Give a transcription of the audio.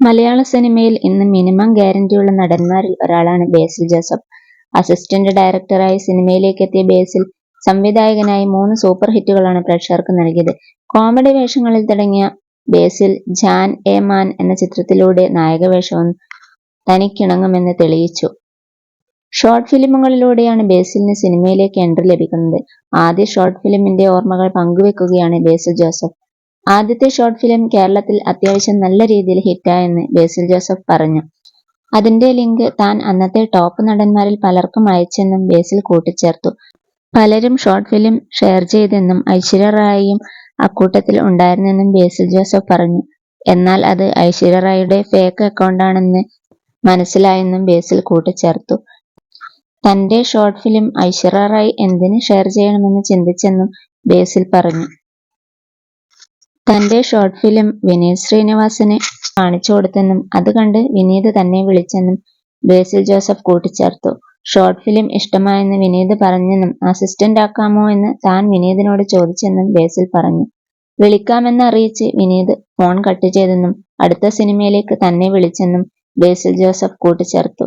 മലയാള സിനിമയിൽ ഇന്ന് മിനിമം ഗ്യാരണ്ടിയുള്ള നടന്മാരിൽ ഒരാളാണ് ബേസിൽ ജോസഫ്. അസിസ്റ്റന്റ് ഡയറക്ടറായി സിനിമയിലേക്ക് എത്തിയ ബേസിൽ സംവിധായകനായി മൂന്ന് സൂപ്പർ ഹിറ്റുകളാണ് പ്രേക്ഷകർക്ക് നൽകിയത്. കോമഡി വേഷങ്ങളിൽ തുടങ്ങിയ ബേസിൽ ജാൻ എ മാൻ എന്ന ചിത്രത്തിലൂടെ നായകവേഷവും തനിക്കിണങ്ങുമെന്ന് തെളിയിച്ചു. ഷോർട്ട് ഫിലിമുകളിലൂടെയാണ് ബേസിലിന് സിനിമയിലേക്ക് എൻട്രി ലഭിക്കുന്നത്. ആദ്യ ഷോർട്ട് ഫിലിമിന്റെ ഓർമ്മകൾ പങ്കുവെക്കുകയാണ് ബേസിൽ ജോസഫ്. ആദ്യത്തെ ഷോർട്ട് ഫിലിം കേരളത്തിൽ അത്യാവശ്യം നല്ല രീതിയിൽ ഹിറ്റായെന്ന് ബേസിൽ ജോസഫ് പറഞ്ഞു. അതിന്റെ ലിങ്ക് താൻ അന്നത്തെ ടോപ്പ് നടന്മാരിൽ പലർക്കും അയച്ചെന്നും ബേസിൽ കൂട്ടിച്ചേർത്തു. പലരും ഷോർട്ട് ഫിലിം ഷെയർ ചെയ്തെന്നും ഐശ്വര്യ റായിയും അക്കൂട്ടത്തിൽ ഉണ്ടായിരുന്നെന്നും ബേസിൽ ജോസഫ് പറഞ്ഞു. എന്നാൽ അത് ഐശ്വര്യ റായിയുടെ ഫേക്ക് അക്കൗണ്ടാണെന്ന് മനസ്സിലായെന്നും ബേസിൽ കൂട്ടിച്ചേർത്തു. തന്റെ ഷോർട്ട് ഫിലിം ഐശ്വര്യ റായ് എന്തിന് ഷെയർ ചെയ്യണമെന്ന് ചിന്തിച്ചെന്നും ബേസിൽ പറഞ്ഞു. തന്റെ ഷോർട്ട് ഫിലിം വിനീത് ശ്രീനിവാസന് കാണിച്ചുകൊടുത്തെന്നും അത് കണ്ട് വിനീത് തന്നെ വിളിച്ചെന്നും ബേസിൽ ജോസഫ് കൂട്ടിച്ചേർത്തു. ഷോർട്ട് ഫിലിം ഇഷ്ടമായെന്ന് വിനീത് പറഞ്ഞെന്നും അസിസ്റ്റന്റ് ആക്കാമോ എന്ന് താൻ വിനീതിനോട് ചോദിച്ചെന്നും ബേസിൽ പറഞ്ഞു. വിളിക്കാമെന്ന് അറിയിച്ച് വിനീത് ഫോൺ കട്ട് ചെയ്തെന്നും അടുത്ത സിനിമയിലേക്ക് തന്നെ വിളിച്ചെന്നും ബേസിൽ ജോസഫ് കൂട്ടിച്ചേർത്തു.